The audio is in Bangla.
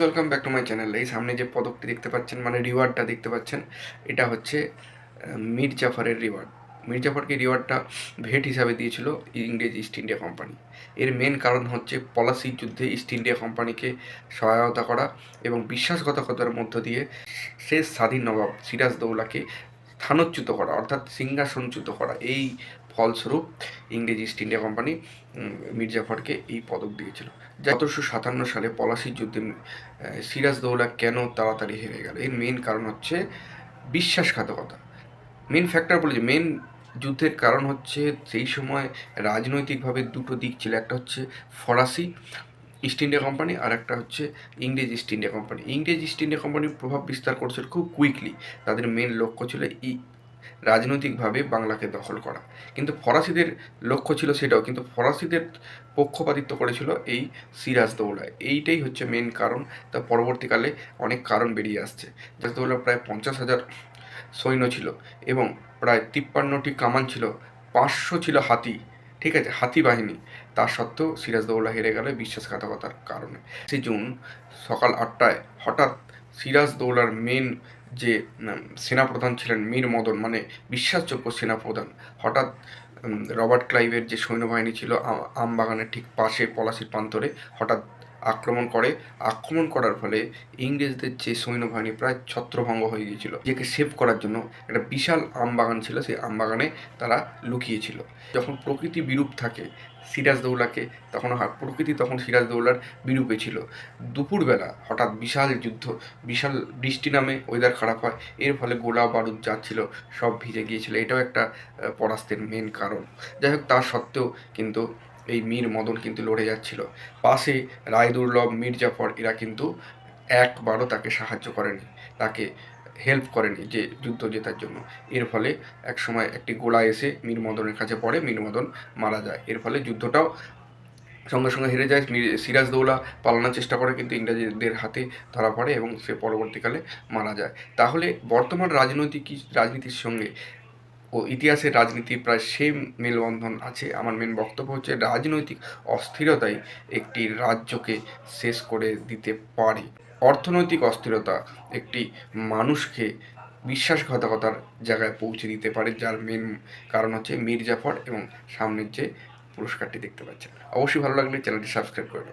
Welcome back to my channel এই সামনে যে পদকটি দেখতে পাচ্ছেন মানে রিওয়ার্ডটা দেখতে পাচ্ছেন, এটা হচ্ছে মীর জাফরের রিওয়ার্ড মীর জাফরকে রিওয়ার্ডটা ভেট হিসাবে দিয়েছিল ইংরেজ ইস্ট ইন্ডিয়া কোম্পানি। এর মেন কারণ হচ্ছে পলাশির যুদ্ধে ইস্ট ইন্ডিয়া কোম্পানিকে সহায়তা করা এবং বিশ্বাসঘাতকতার মধ্য দিয়ে শেষ স্বাধীন নবাব সিরাজ দৌলাকে স্থানচ্যুত করা, অর্থাৎ সিংহাসনচ্যুত করা। এই ফলস্বরূপ ইংরেজ ইস্ট ইন্ডিয়া কোম্পানি মীর জাফরকে এই পদক দিয়েছিল। সতেরোশো সাতান্ন সালে পলাশির যুদ্ধে আহ, সিরাজদৌলা কেন তাড়াতাড়ি হেরে গেল? এর মেন কারণ হচ্ছে বিশ্বাসঘাতকতা। মেন ফ্যাক্টর বলেছে মেন যুদ্ধের কারণ হচ্ছে সেই সময় রাজনৈতিকভাবে দুটো দিক ছিল। একটা হচ্ছে ফরাসি ইস্ট ইন্ডিয়া কোম্পানি আর একটা হচ্ছে ইংরেজ ইস্ট ইন্ডিয়া কোম্পানি। ইংরেজ ইস্ট ইন্ডিয়া কোম্পানির প্রভাব বিস্তার করছিল খুব কুইকলি তাদের মেন লক্ষ্য ছিল রাজনৈতিকভাবে বাংলাকে দখল করা। কিন্তু ফরাসিদের লক্ষ্য ছিল সেটাও, কিন্তু ফরাসিদের পক্ষপাতিত্ব করেছিল এই সিরাজ সিরাজদৌলা এইটাই হচ্ছে মেন কারণ। তা পরবর্তীকালে অনেক কারণ বেরিয়ে আসছে। সিরাজদৌলা প্রায় পঞ্চাশ হাজার সৈন্য ছিল এবং প্রায় তিপ্পান্নটি কামান ছিল, পাঁচশো ছিল হাতি, ঠিক আছে, হাতি বাহিনী। তা সত্ত্বেও সিরাজদৌল্লা হেরে গেল বিশ্বাসঘাতকতার কারণে। সে জুন সকাল আটটায় হঠাৎ সিরাজদৌলার মেন যে সেনাপ্রধান ছিলেন মীর মদন মানে বিশ্বাসযোগ্য সেনাপ্রধান। হঠাৎ রবার্ট ক্লাইভের যে সৈন্যবাহিনী ছিল আমবাগানের ঠিক পাশে পলাশির প্রান্তরে হঠাৎ আক্রমণ করে। আক্রমণ করার ফলে ইংরেজদের যে সৈন্যবাহিনী প্রায় ছত্রভঙ্গ হয়ে গিয়েছিল, যেকে সেভ করার জন্য একটা বিশাল আমবাগান ছিল, সেই আমবাগানে তারা লুকিয়েছিল। যখন প্রকৃতি বিরূপ থাকে সিরাজদৌলাকে, তখন প্রকৃতি তখন সিরাজদৌলার বিরূপে ছিল। দুপুরবেলা হঠাৎ বিশাল যুদ্ধ, বিশাল বৃষ্টি নামে ওয়েদার খারাপ হয়, এর ফলে গোলা বারুদ যা ছিল সব ভিজে গিয়েছিল। এটাও একটা পরাস্তের মেন কারণ। যাই হোক তা সত্ত্বেও কিন্তু এই মীর মদন কিন্তু লড়ে যাচ্ছিল। পাশে রায়দুর্লভ, মীর জাফর, এরা কিন্তু একবারও তাকে সাহায্য করেনি, তাকে হেল্প করেনি যে যুদ্ধ জেতার জন্য। এর ফলে এক সময় একটি গোলা এসে মীর মদনের কাছে পড়ে, মীর মদন মারা যায়। এর ফলে যুদ্ধটাও সঙ্গে সঙ্গে হেরে যায়। মীর- সিরাজদৌলা পালানোর চেষ্টা করে কিন্তু ইংরেজদের হাতে ধরা পড়ে এবং সে পরবর্তীকালে মারা যায়। তাহলে বর্তমান রাজনৈতিক রাজনীতির সঙ্গে ও ইতিহাসের রাজনীতি প্রায় সেম মেলবন্ধন আছে। আমার মেন বক্তব্য হচ্ছে রাজনৈতিক অস্থিরতাই একটি রাজ্যকে শেষ করে দিতে পারে। অর্থনৈতিক অস্থিরতা একটি মানুষকে বিশ্বাসঘাতকতার জায়গায় পৌঁছে দিতে পারে, যার মেন কারণ হচ্ছে মীর জাফর এবং সামনের যে পুরস্কারটি দেখতে পাচ্ছেন। অবশ্যই ভালো লাগলে চ্যানেলটি সাবস্ক্রাইব করে